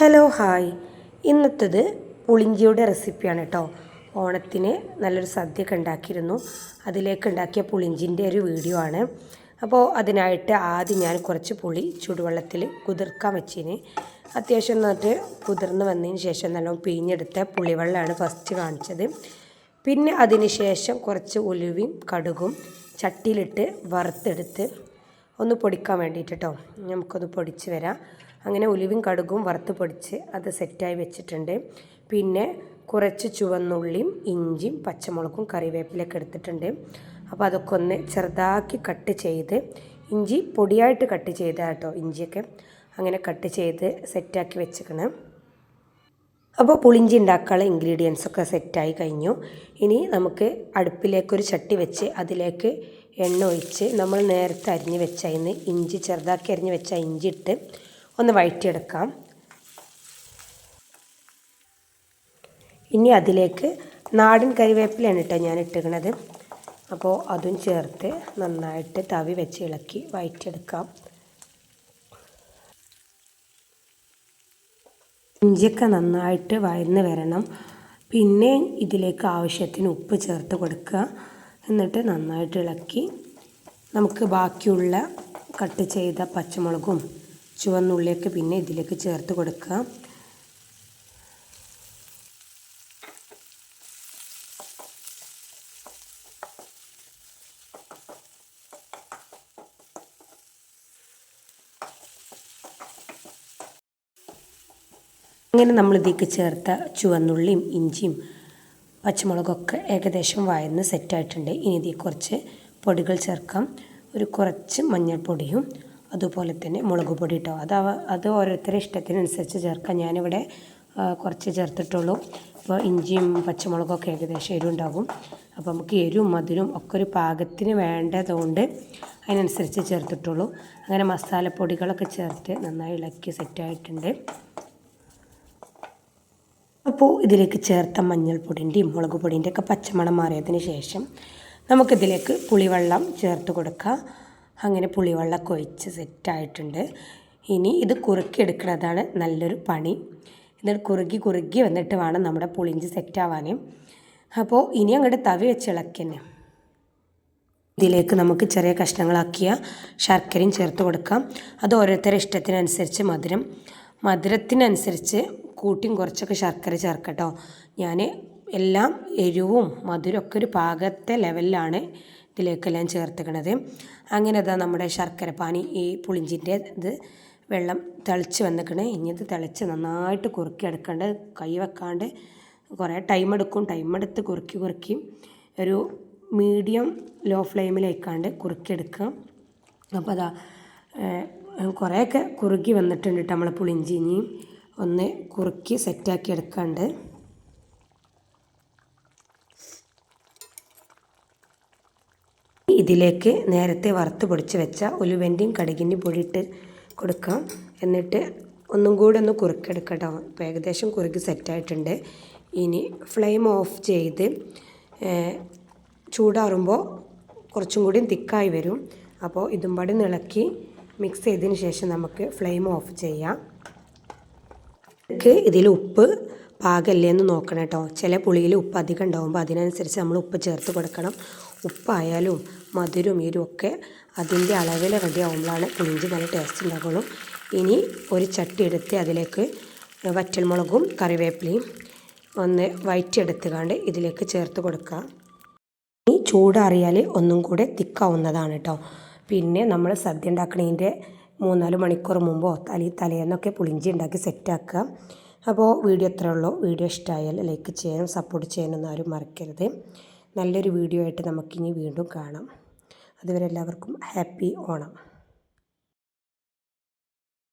Hello hi. ഇന്നത്തേത് പുളിഞ്ചിയുടെ റെസിപ്പിയാണ് കേട്ടോ. ഓണത്തിന് നല്ലൊരു സദ്യയൊക്കെ ഉണ്ടാക്കിയിരുന്നു. അതിലേക്ക് ഉണ്ടാക്കിയ പുളിഞ്ചിന്റെ ഒരു വീഡിയോ ആണ്. അപ്പോൾ അതിനായിട്ട് ആദ്യം ഞാൻ കുറച്ച് പുളി ചൂടുവെള്ളത്തിൽ കുതിർക്കാൻ വെച്ചിന്. അത്യാവശ്യം എന്നിട്ട് കുതിർന്ന് വന്നതിന് ശേഷം നല്ലോണം പിഴിഞ്ഞെടുത്ത പുളിവെള്ളമാണ് ഫസ്റ്റ് കാണിച്ചത്. പിന്നെ അതിന് ശേഷം കുറച്ച് ഉലുവയും കടുകും ചട്ടിയിലിട്ട് വറുത്തെടുത്ത് ഒന്ന് പൊടിക്കാൻ വേണ്ടിയിട്ട് കേട്ടോ നമുക്കൊന്ന് പൊടിച്ച് വരാം. അങ്ങനെ ഉലുവും കടുകും വറുത്ത് പൊടിച്ച് അത് സെറ്റായി വെച്ചിട്ടുണ്ട്. പിന്നെ കുറച്ച് ചുവന്നുള്ളിയും ഇഞ്ചിയും പച്ചമുളകും കറിവേപ്പിലൊക്കെ എടുത്തിട്ടുണ്ട്. അപ്പോൾ അതൊക്കെ ഒന്ന് ചെറുതാക്കി കട്ട് ചെയ്ത് ഇഞ്ചി പൊടിയായിട്ട് കട്ട് ചെയ്താൽ കേട്ടോ ഇഞ്ചിയൊക്കെ. അങ്ങനെ കട്ട് ചെയ്ത് സെറ്റാക്കി വെച്ചേക്കണം. അപ്പോൾ പുളിഞ്ചി ഉണ്ടാക്കാനുള്ള ഇൻഗ്രീഡിയൻസ് ഒക്കെ സെറ്റായി കഴിഞ്ഞു. ഇനി നമുക്ക് അടുപ്പിലേക്കൊരു ചട്ടി വെച്ച് അതിലേക്ക് എണ്ണ ഒഴിച്ച് നമ്മൾ നേരത്തെ അരിഞ്ഞ് വെച്ച അതിന് ഇഞ്ചി ചെറുതാക്കി അരിഞ്ഞ് വെച്ച ഇഞ്ചി ഇട്ട് ഒന്ന് വഴറ്റിയെടുക്കാം. ഇനി അതിലേക്ക് നാടൻ കരിവേപ്പിലാണ് കേട്ടോ ഞാൻ ഇട്ടിരിക്കണത് അപ്പോൾ അതും ചേർത്ത് നന്നായിട്ട് തവി വെച്ച് ഇളക്കി വഴറ്റിയെടുക്കാം. ഇഞ്ചിയൊക്കെ നന്നായിട്ട് വഴന്ന് വരണം. പിന്നെ ഇതിലേക്ക് ആവശ്യത്തിന് ഉപ്പ് ചേർത്ത് കൊടുക്കുക. എന്നിട്ട് നന്നായിട്ട് ഇളക്കി നമുക്ക് ബാക്കിയുള്ള കട്ട് ചെയ്ത പച്ചമുളകും ചുവന്നുള്ളിയൊക്കെ പിന്നെ ഇതിലേക്ക് ചേർത്ത് കൊടുക്കുക. അങ്ങനെ നമ്മൾ ഇതിലേക്ക് ചേർത്ത ചുവന്നുള്ളിയും ഇഞ്ചിയും പച്ചമുളകൊക്കെ ഏകദേശം വയന്ന് സെറ്റായിട്ടുണ്ട്. ഇനി ഇതിൽ കുറച്ച് പൊടികൾ ചേർക്കാം. ഒരു കുറച്ച് മഞ്ഞൾപ്പൊടിയും അതുപോലെ തന്നെ മുളക് പൊടി ഇട്ടോ. അത് അത് ഓരോരുത്തരുടെ ഇഷ്ടത്തിനനുസരിച്ച് ചേർക്കാം. ഞാനിവിടെ കുറച്ച് ചേർത്തിട്ടുള്ളൂ. അപ്പോൾ ഇഞ്ചിയും പച്ചമുളകൊക്കെ ഏകദേശം എരിവുണ്ടാകും. അപ്പോൾ നമുക്ക് എരിവും മധുരവും ഒക്കെ ഒരു പാകത്തിന് വേണ്ടതുകൊണ്ട് അതിനനുസരിച്ച് ചേർത്തിട്ടുള്ളൂ. അങ്ങനെ മസാലപ്പൊടികളൊക്കെ ചേർത്ത് നന്നായി ഇളക്കി സെറ്റായിട്ടുണ്ട്. അപ്പോൾ ഇതിലേക്ക് ചേർത്ത മഞ്ഞൾപ്പൊടിന്റെയും മുളക് പൊടിന്റെ ഒക്കെ പച്ചമണം മാറിയതിന് ശേഷം നമുക്കിതിലേക്ക് പുളിവെള്ളം ചേർത്ത് കൊടുക്കാം. അങ്ങനെ പുളിവെള്ളമൊക്കെ ഒഴിച്ച് സെറ്റായിട്ടുണ്ട്. ഇനി ഇത് കുറുക്കി കുറുക്കിയെടുക്കുന്നതാണ് നല്ലൊരു പണി. എന്നിട്ട് കുറുകി കുറുകി വന്നിട്ട് വേണം നമ്മുടെ പുളിഞ്ചി സെറ്റാവാൻ അപ്പോൾ ഇനി അങ്ങോട്ട് തവി വെച്ച് ഇളക്കന്നെ ഇതിലേക്ക് നമുക്ക് ചെറിയ കഷ്ണങ്ങളാക്കിയ ശർക്കരയും ചേർത്ത് കൊടുക്കാം. അത് ഓരോരുത്തരുടെ ഇഷ്ടത്തിനനുസരിച്ച് മധുരം മധുരത്തിനനുസരിച്ച് കൂട്ടിയും കുറച്ചൊക്കെ ശർക്കര ചേർക്കട്ടോ. ഞാൻ എല്ലാം എരിവും മധുരമൊക്കെ ഒരു പാകത്തെ ലെവലിലാണ് ഇതിലേക്കെല്ലാം ചേർത്തിക്കണത്. അങ്ങനെ അതാ നമ്മുടെ ശർക്കര പാനി ഈ പുളിഞ്ചിന്റെ ഇത് വെള്ളം തിളച്ച് വന്നിക്കണേ. ഇനി ഇത് തിളച്ച് നന്നായിട്ട് കുറുക്കി എടുക്കേണ്ട. കൈ വെക്കാണ്ട് കുറേ ടൈം എടുക്കും. ടൈം എടുത്ത് കുറുക്കി കുറുക്കി ഒരു മീഡിയം ലോ ഫ്ലെയിമിലേക്കാണ്ട് കുറുക്കിയെടുക്കുക അപ്പോൾ അതാ കുറേയൊക്കെ കുറുകി വന്നിട്ടുണ്ട് കേട്ടോ നമ്മളെ പുളിഞ്ചി ഇനിയും ഒന്ന് കുറുക്കി സെറ്റാക്കി എടുക്കാണ്ട്. ഇതിലേക്ക് നേരത്തെ വറുത്ത് പൊടിച്ച് വെച്ച ഉലുവന്റെയും കടുകിന്റെയും പൊടിയിട്ട് കൊടുക്കാം. എന്നിട്ട് ഒന്നും കൂടെ ഒന്ന് കുറുക്കെടുക്കട്ടോ. ഇപ്പോൾ ഏകദേശം കുറുക്കി സെറ്റായിട്ടുണ്ട് ഇനി ഫ്ലെയിം ഓഫ് ചെയ്ത് ചൂടാറുമ്പോൾ കുറച്ചും കൂടി തിക്കായി വരും. അപ്പോൾ ഇതും പാടി ഇളക്കി മിക്സ് ചെയ്തതിന് ശേഷം നമുക്ക് ഫ്ലെയിം ഓഫ് ചെയ്യാം. ഇതിൽ ഉപ്പ് പാകല്ലേ എന്ന് നോക്കണം കേട്ടോ ചില പുളിയിൽ ഉപ്പ് അധികം ഉണ്ടാകുമ്പോൾ അതിനനുസരിച്ച് നമ്മൾ ഉപ്പ് ചേർത്ത് കൊടുക്കണം. ഉപ്പായാലും മധുരം ഈരും ഒക്കെ അതിന്റെ അളവിൽ റെഡി ആകുമ്പോഴാണ് പുളിഞ്ചി നല്ല ടേസ്റ്റ് ഉണ്ടാകുള്ളൂ ഇനി ഒരു ചട്ടി എടുത്ത് അതിലേക്ക് വറ്റൽമുളകും കറിവേപ്പിലയും ഒന്ന് വയറ്റിയെടുത്തുകൊണ്ട് ഇതിലേക്ക് ചേർത്ത് കൊടുക്കുക ഇനി ചൂടാറിയാൽ ഒന്നും കൂടെ തിക്കാവുന്നതാണ് കേട്ടോ പിന്നെ നമ്മൾ സദ്യ ഉണ്ടാക്കണതിന്റെ മൂന്നാൽ മണിക്കൂർ മുമ്പോ തലി തലേന്നൊക്കെ പുളിഞ്ചി ഉണ്ടാക്കി സെറ്റാക്കുക. അപ്പോൾ വീഡിയോ എത്ര ഉള്ളൂ. വീഡിയോ ഇഷ്ടമായാൽ ലൈക്ക് ചെയ്യാനും സപ്പോർട്ട് ചെയ്യാനൊന്നും ആരും മറക്കരുത്. നല്ലൊരു വീഡിയോ ആയിട്ട് നമുക്കിനി വീണ്ടും കാണാം. അതുവരെ എല്ലാവർക്കും ഹാപ്പി ഓണം.